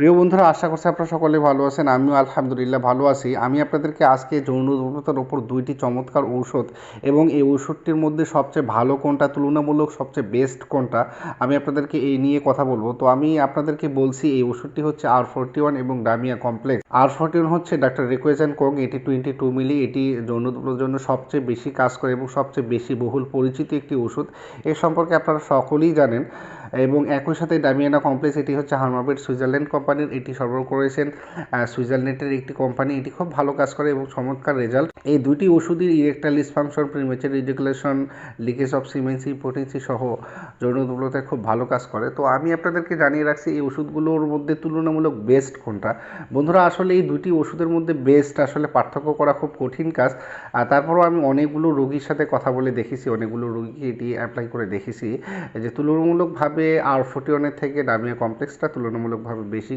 প্রিয় বন্ধুরা, আশা করছি আপনারা সকলে ভালো আছেন। আমিও আলহামদুলিল্লাহ ভালো আছি। আমি আপনাদেরকে আজকে যৌন দুর্বলতার ওপর দুইটি চমৎকার ঔষধ এবং এই ঔষধটির মধ্যে সবচেয়ে ভালো কোনটা, তুলনামূলক সবচেয়ে বেস্ট কোনটা, আমি আপনাদেরকে এই নিয়ে কথা বলব। তো আমি আপনাদেরকে বলছি, এই ওষুধটি হচ্ছে আর ফোরটি ওয়ান এবং damiana complex R forty one হচ্ছে ডাক্তার রিকোয়েশন কোং। এটি টোয়েন্টি টু মিলি, এটি যৌন দুর্বলতার জন্য সবচেয়ে বেশি কাজ করে এবং সবচেয়ে বেশি বহুল পরিচিত একটি ওষুধ এ সম্পর্কে আপনারা সকলেই জানেন। এবং একই সাথে ডামিয়ানা কমপ্লেক্স এটি হচ্ছে হার্মাবেট সুইজারল্যান্ড কোম্পানির, এটি সরবরাহ করেছেন সুইজারল্যান্ডের একটি কোম্পানি, এটি খুব ভালো কাজ করে এবং চমৎকার রেজাল্ট এই দুটি ওষুধের ইরেকটাইল ডিসফাংশন প্রিমেচার রিডিকুলেশন লিকেজ অফ সিমেন্সি পোটেন্সি সহ যৌন দুর্বলতায় খুব ভালো কাজ করে। তো আমি আপনাদেরকে জানিয়ে রাখছি, এই ওষুধগুলোর মধ্যে তুলনামূলক বেস্ট কোনটা? বন্ধুরা, আসলে এই দুটি ওষুধের মধ্যে বেস্ট আসলে পার্থক্য করা খুব কঠিন কাজ। আর তারপরও আমি অনেকগুলো রোগীর সাথে কথা বলে দেখেছি, অনেকগুলো রোগীকে এটি অ্যাপ্লাই করে দেখেছি। যে তুলনামূলকভাবে আর ফোর্টি থেকে ডামিয়া কমপ্লেক্সটা তুলনামূলকভাবে বেশি